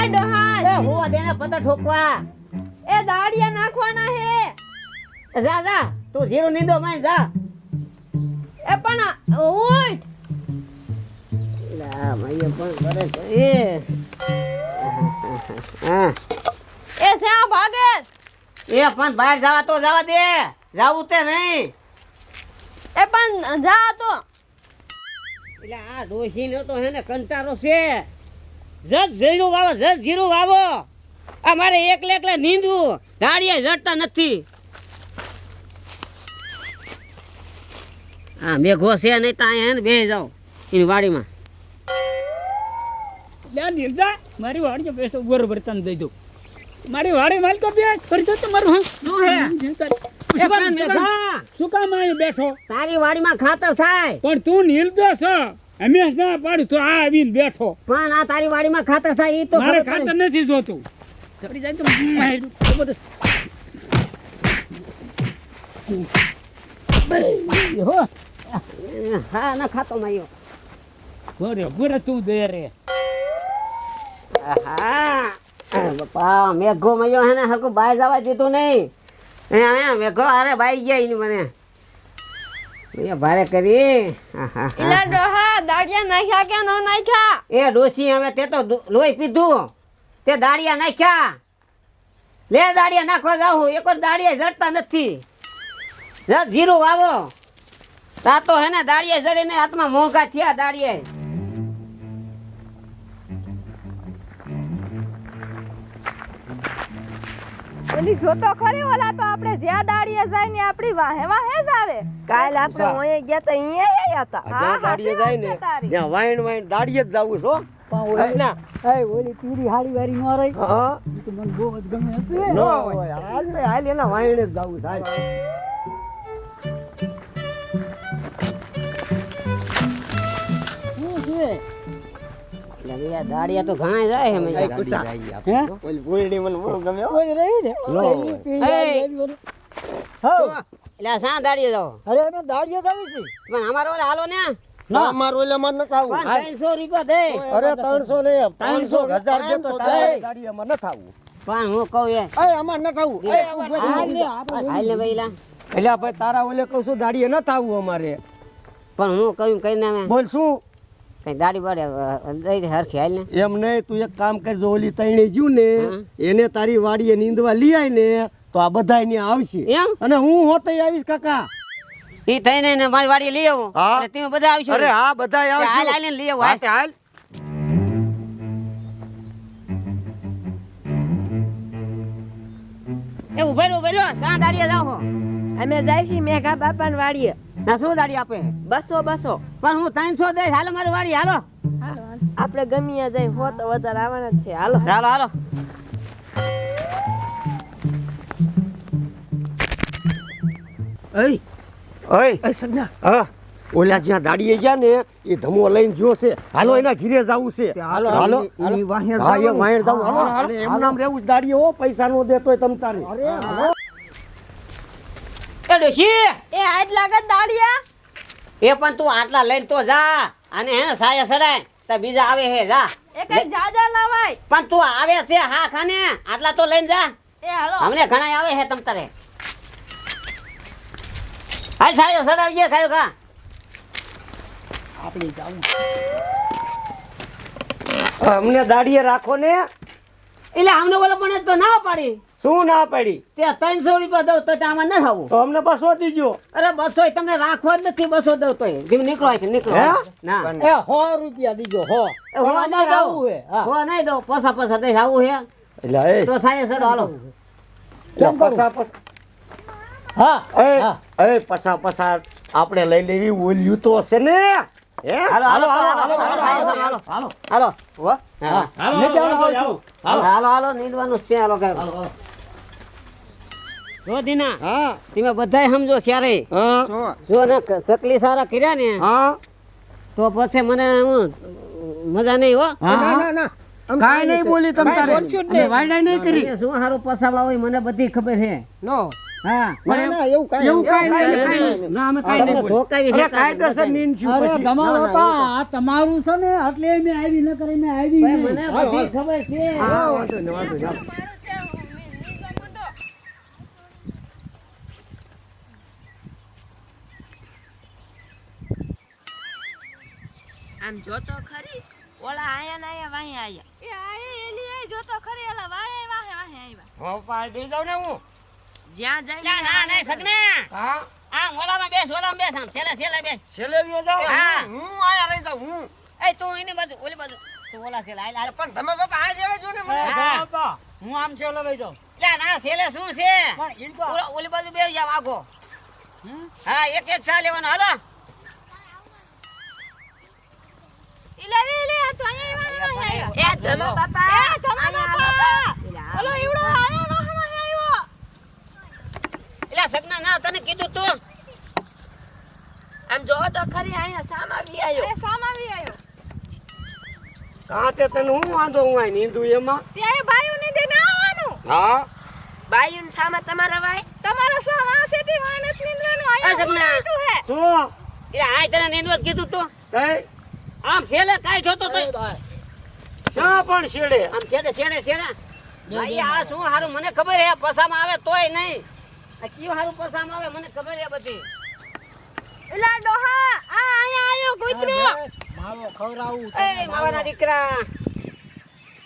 એ ડોહા એ હોવા દેને પતા ઠોકવા. એ દાડિયા નાખવાના હે. જા જા. તું જીરું નીંદો માં જા. એ પણ ઉઠ. લા મૈયા પણ કરે તો એ હા. એ ભાગે. એ પણ બહાર જવા તો જવા દે. જાવું તે નહીં. એ પણ જા તો. એટલે આ ડોસી નો તો હે ને કંટારો છે. જજ જીરું વાવો જત જીરું વાવો. આ મારે એકલે એકલે નીંદવું. ધાડીએ જડતા નથી. હા મેઘો છે નહીં ત્યાં હે ને બેસી જાઓ એની વાડીમાં. લે નિર્જા મારી વાડી બેસો બરોબર તને દઈ દઉં. મારી વાડી માલ તો બે કરજો તો હા. શું કામ- બેઠો? તારી વાડીમાં ખાતર થાય. પણ તું નિર્દો છો અમે ના પાડું તો આ આવીને બેઠો. પણ આ તારી વાડીમાં ખાતર થાય એ તો મારે ખાતર. નથી જોતું. ચડી જાય તો. હો હા. ના ખાતો માયો. બોરે બોરે તું દે રે. આહા. બાપા મેઘો મયો હે ને હરકું બહાર જવા દીધું નહીં. મેઘો અરે બાઈ ગયા એની મને. ભારે કરી. આહા. ડોહા દાડિયા નાખ્યા કે ન નાખ્યા? એ ડોસી હવે તે તો લોહી પીધું. તે દાડિયા નાખ્યા. લે દાડિયા નાખવા જાઉં એક દાડિયા જડતા નથી. જીરું વાવો. તા તો હે ને દાડિયા જડીને હાથમાં મોંઘા થયા દાડિયા ઓલી જોતો ખરી ઓલા તો આપણે જ્યાં દાડીએ જાય ને આપણી વાહે વાહે જ આવે. કાલ આપણે ઓય ગયા તો અહીંયા હતા. જ્યાં દાડીએ જાય ને ત્યાં વાઈન વાઈન દાડીએ જ જાવું છો હા. જાવું એટલે દાડિયા તો ઘણા જાય હે. ઓલી મને બહુ ગમે એટલે આ દાડિયા જાઓ? અરે અમે દાડિયા જ છે પણ અમારો ઓલે હાલો ને ના. અમારું ઓલામાં નથી આવું ત્રણસો રૂપિયા દે. અરે ત્રણસો ને ત્રણસો હજાર દે તો ગાડીમાં નથી આવું પણ હું કહું એ. અમારે અમાર નથી આવું હાલ ને ભાઈ એટલે ભાઈ તારા ઓલે કહું છું દાડીએ નથી આવવું અમારે. પણ હું કહ્યું કરીને ના બોલ શું? કઈ દાડી બાડે દઈ દે હરખી હાલ ને. એમ નહીં તું એક કામ કરજો ઓલી તઈને જ્યું ને એને તારી વાડીએ નીંદવા લઈ આય ને તો આ બધા ને આવશે. એમ? અને હું હોતે આવીશ કાકા. ઈ થઈને ને મારી વાડીએ લઈ આવો. હા. એટલે તમે બધા આવશો. અરે હા બધા હાલ આવશે. હાલ ને લઈ આવો હાલ. હાલ. એ ઉભેરો ઉભેરો સા દાડીએ જાઓ અમે જાઈશી મેઘા બાપા ને વાડીએ. ના શું દાડી આપે. બસો બસો. પણ હું ત્રણસો દઈશ. હાલો મારી વાડી હાલો. આપણે ગમીએ જાય હો તો વધારે આવવાના જ છે. હાલો. હાલો હાલો. ઓય ઓય સગના હા. ઓલા જ્યાં દાડીએ ગયા ને એ ધમો લઈને જો છે. હાલો એના ઘીરે જાવું છે. હાલો હાલો. હા એ વાયર જાવું. હાલો. એમ નામ રહેવું દાડીએ હો પૈસા નો દેતોય તમ તારે. એ ડોશી એ આજ લાગત દાડિયા. એ પણ તું આટલા લઈને તો જા. અને હે સાયા સડાય તો બીજા આવે હે જા. એ કઈ જાજા લાવાય? પણ તું આવે છે હા ખાને આટલા તો લઈને જા. એ હાલો. અમને ઘણા આવે હે તમ તારે. હાલ સાયો સડાવજે ખાયો ખા અમને દાડીએ રાખો ને. એટલે અમને ઓલો પણ તો ના પાડી. શું ના પડી તે ત્રણસો રૂપિયા દઉં તો આમાં ના થવું તો અમને બસો દીજો અરે બસો તમને રાખવા જ નથી બસો દઉં તો નીકળો નીકળો ના એ સો રૂપિયા દીજો હો હો નહીં દઉં હે, હા. નહીં દઉં પસા પસા દઈ આવું હે એટલે એ તો સાયે સડો હાલો પસા પસા હા એ એ પસા પસા આપણે લઈ લેવી ઓલ્યું તો હશે ને હે હાલો હાલો હાલો હાલો હાલો હાલો હાલો હો હા હાલો હાલો હાલો નીંદવાનું છે હાલો કઈ જો હા. તમે બધાય સમજો ત્યારે હા. જો. ને ચકલી સારા કર્યા ને હા. તો પછી મને મજા નહીં હો. કાઈ નહીં બોલી તમ તારે. બોલશું વાયડા નહીં કરી. મને શું હારું પસાવા હોય મને બધી ખબર છે નો તમારું છે ને એટલે આવી ન કરી આવી ભાઈ, નહીં. મને હાલો, બધી હાલો. ખબર છે હા, વાંધો નહીં, વાંધો નહીં. મારું છે હું નીંદવા માંડો. આમ જોતો ખરી ઓલા આયા ના આયા વાહે આયા. એ આયે એલી આય જોતો ખરી ઓલા વાહે વાહે વાહે આવ્યા હો પાય બેસી જાવ ને હું. જ્યાં જઈ ના ના ના સગને હા, આ ઓલામાં બેસ ઓલામાં બેસ આમ છેલે છેલે બેસ. છેલે વ્યો જાવ હા. હું? આયા રહી જાઉં, હું. એ તું એની બાજુ ઓલી બાજુ. તું ઓલા છેલે આય પણ તમે બાપા આ જેવે જો ને મને. હા. બાપા. હું આમ છેલે લઈ જાઉં. લા ના છેલે શું છે? પણ ઓલી બાજુ બે જાવ આગો હા એક એક ચા લેવાનો હાલો. લે આ તો અહીંયા વાહે વાહે આવ્યા. એ ધમા બાપા. એ તમા બાપા. ઓલો ઈવડો આયા વાહે વાહે આવ્યો. સગના ના તને કીધું તું આમ જો તો ખરી આયા સામા બી આયો. એ સામાવી આવ્યો કાં તે તને હું વાંધો હું આય નીંદું એમાં? ત્યારે ભાઈઓ ને દે ના આવવાનું. હા. બાયુન સામે તમારા વાય? તમારો સમ આ સેથી વાહે નથી નીંદવાનું? સગના. શું? એલા આ તને નીંદવા કીધું તું. તઈ? આમ છેલ્લે કાઈ જોતો તો ક્યાં પણ છેડે? આમ છેડે છેડે છેડે. ભાઈ આ શું હારું? મને ખબર હે પસામાં આવે તોય નહીં. આ કયું હારું પસામાં આવે? મને ખબર હે બધી. એલા ડોહા આ અહીંયા આયો કૂતરો. માવો ખવરાવું એ માવાના દીકરા.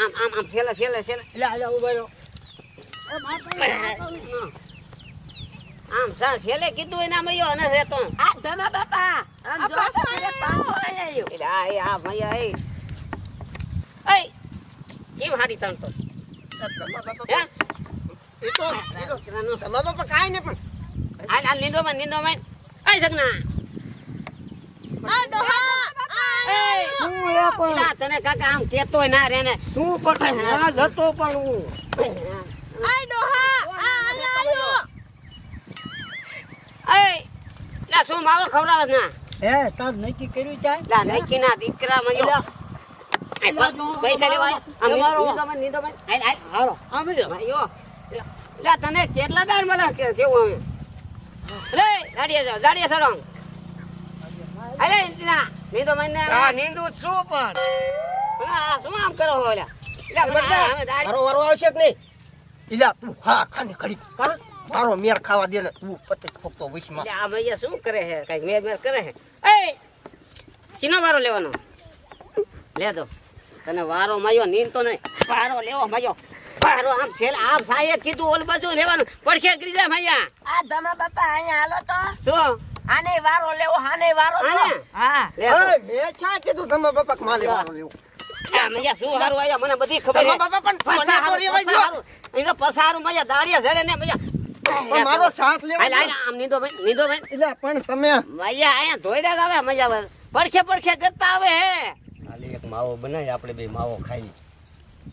આમ આમ આમ છેલ્લે છેલે છેલ્લે. એટલે આજે ઊભો રહ્યો આમ સા છેલે કીધું એના મયો અને છે આ ધમા બાપા. આમ આ જો તો એ આ મયા એ એ કેમ હાડી તણતો હે? એ તો એ તો. તમારા બાપા કાંઈ નહીં પણ. હાલ હાલ નીંદો માં નીંદો માં એ સગના આ ડોહા શું એ પણ? તને કાકા આમ કેતોય ના રે ને. શું પણ ના જતો પણ હું. આ ડોહા આ આવ્યો એ લા શું માવો ખવડાવે ના? હે તાર નક્કી કર્યું છે? લા નઈકી ના દીકરા મયો. પૈસા લેવા આમ નીંદો આમ જ લા તને કેટલા દાર મળે કેવું હવે? લે દાડિયા જાવ દાડિયા સડો અરે ઇન્દિરા નીંદો માં આ નીંદું છું પણ. આ શું આમ કરો હો લ્યા લ્યા મને હવે દાડી- મારો વારો આવશે કે નહીં? ઇલા તું હા ખાને ખડી મારો મેળ ખાવા દે ને તું પતિ ફોકતો વિશમાં લ્યા આ ભૈયા શું કરે હે કઈ મેળ મેળ કરે હે એ સીનો વારો લેવાનો. લે દો. તને વારો માયો નીન તો નહીં. વારો લેવો માયો વારો આમ છેલ આમ સાહેબ કીધું ઓલ બાજુ લેવાનું. પડખે જાય મૈયા આ. ધમા બાપા અહીંયા હાલો તો. શું? આને વારો લેવો આને વારો તો. હા. લે. મેં છા કીધું ધમા બાપા માલે વારો લેવો. શું હારું આયા મને બધી ખબર બાપા પણ પસારું, રેવા જો પસારું. મૈયા દાડિયા ઝડે ને મૈયા. પણ મારો સાથ લેવા હાલ, આમ નીંદો ભાઈ નીંદો ભાઈ. એટલે પણ તમે મજા આયા ધોઈડા આવે મજા આવે. પડખે પડખે કરતા આવે હે. ખાલી એક માવો બનાવી આપણે બે માવો ખાઈ.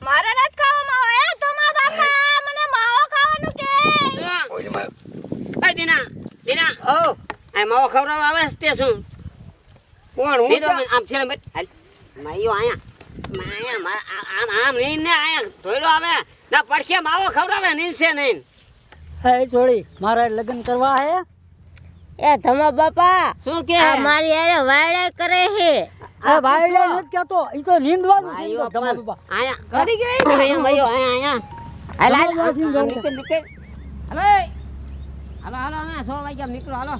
મારે નથી ખાવો માવો. એ તમા બાપા મને માવો ખાવાનું કે. ઓય મા. આય દીના દીના. ઓ. આ માવો ખવડાવવા આવે તે શું? કોણ હું મને આમ છેલે બેઠ. હાલ. માયો આયા. માયા મા- આમ આમ નીન ને આયા. ધોઈડો આવે. ના પડખે માવો ખવડાવે નીન છે નહીં. હે છોડી મારે લગ્ન કરવા હે? એ ધમા બાપા શું કે? આ મારી હારે વાયડે કરે હે. આ વાયડે નથી કહેતો ઈ તો નીંદવાનું છે ધમા બાપા. આયા. ઘડી ગઈ? આયા ભાઈઓ આયા. આયા હાલ હાલ. નીકળ નીકળ. હાલો. હાલો હાલો અમે સો વાગ્યા નીકળો હાલો.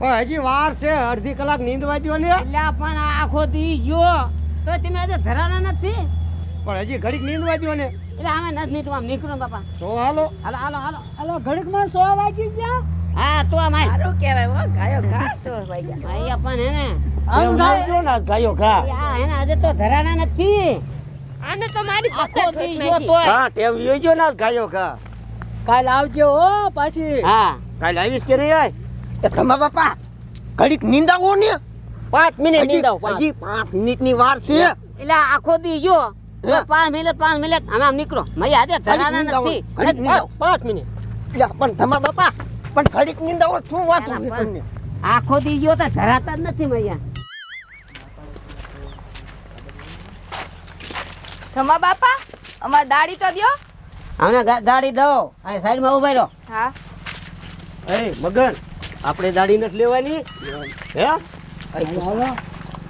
પણ હજી વાર છે અડધી કલાક નીંદવા દો ને. એટલે પણ આખો દી ગયો. તો તમે આજે ધરાણા નથી? પણ હજી ઘડીક નીંદવા દ્યો ને. એટલે અમે નથી આમ નીકળો બાપા. તો હાલો. હાલો હાલો હાલો. હાલો ઘડીકમાં સો વાગી ગયા. હા તો આમ સારું કહેવાય હો ગાયો ઘા હોય વાગ્યા. ભાઈ પણ હે ને. આમ એમ ના ગાયો ઘા. હા હે ને આજે તો ધરાણા નથી. આને તો મારી આખો દી ગયો તો હા ટેવ યોજો ના ગાયો ઘા. કાલ આવજો હો પાછી. હા. કાલ આવીશ કે નહીં આય? એ તમારા બાપા ઘડીક નીંદાવો ને. પાંચ મિનિટ હજી હજી પાંચ મિનિટની વાર છે. એટલે આખો દી ગયો હે? પાંચ મિનિટ પાંચ મિનિટ આમ નીકળો. મય આજે ધરાણા નથી પાંચ મિનિટ. પણ તમારા બાપા પણ ઘડીક નીંદાવો શું વાત ના, છે પણ- તમને? આખો દી ગયો તો ધરાતા જ નથી મૈયા તમા બાપા અમાર દાડી તો દ્યો. અમને ગાડી દો. આ સાઈડમાં ઊભા રહો. હા. એ મગન આપણે દાડી નથી લેવાની. હે.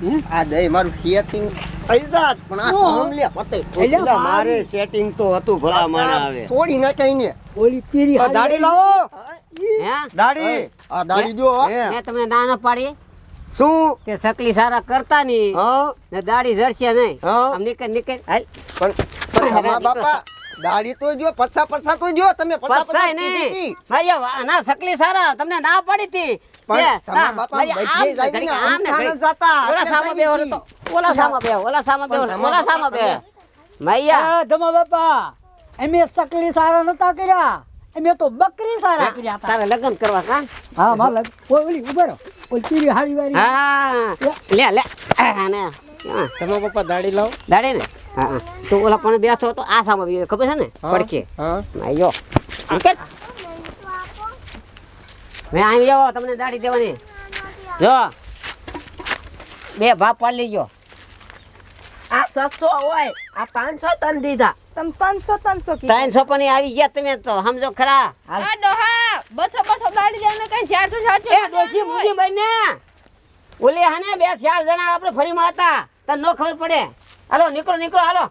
આ દે મારું સેટિંગ થઈ જાત પણ આ કામ લે પતે. એટલે મારે સેટિંગ તો હતું ભલા માણા આવે. છોડી કઈ ને. ઓલી પીરી આ દાડી લાવો. હે? દાડી આ દાડી જો મે તમને ના ન પાડી? શું? કે સકલી સારા કરતા ની. હા. ને દાડી જડશે નહીં. આમ નીકળ નીકળ. હાલ પણ પણ હમા બાપા દાડી તો જો પછા પછા તો જો તમે પછા પછા નહીં. ભાઈ વા- ના સકલી સારા તમને ના પાડી હતી તો અમે સકલી સારા નતા કર્યા. અમે તો બકરી સારા કર્યા તારે લગ્ન કરવા કા? હા માલક ઓલી ઊભા રહો. ઓલી પીરી હારી વારી હા લે લે. આ ને. પપ્પા દાડી લાવો. દાડે ને? હા હા. ઓલા પણ બેઠો તો આ સામે ખબર છે ને? પડકે હા. આયો. મેં આવી તમને દાઢી દેવાની. જો. બે ભાપ પાડી લેજો. આ સસો હોય આ પાંચસો તન દીધા. તમે પાંચસો ત્રણસો કીધા. ત્રણસો પણ આવી ગયા તમે તો સમજો ખરા? આ ડોહા બસો બસો દાડી દેને કઈ ચારસો ચારસો એ ડોશી મૂકી બને. ઓલે હને બે ચાર જણા આપણે ફરીમાં હતા. તને નો ખબર પડે. હાલો નીકળો નીકળો હાલો.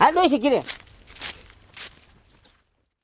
હાલ ડોસી કીરે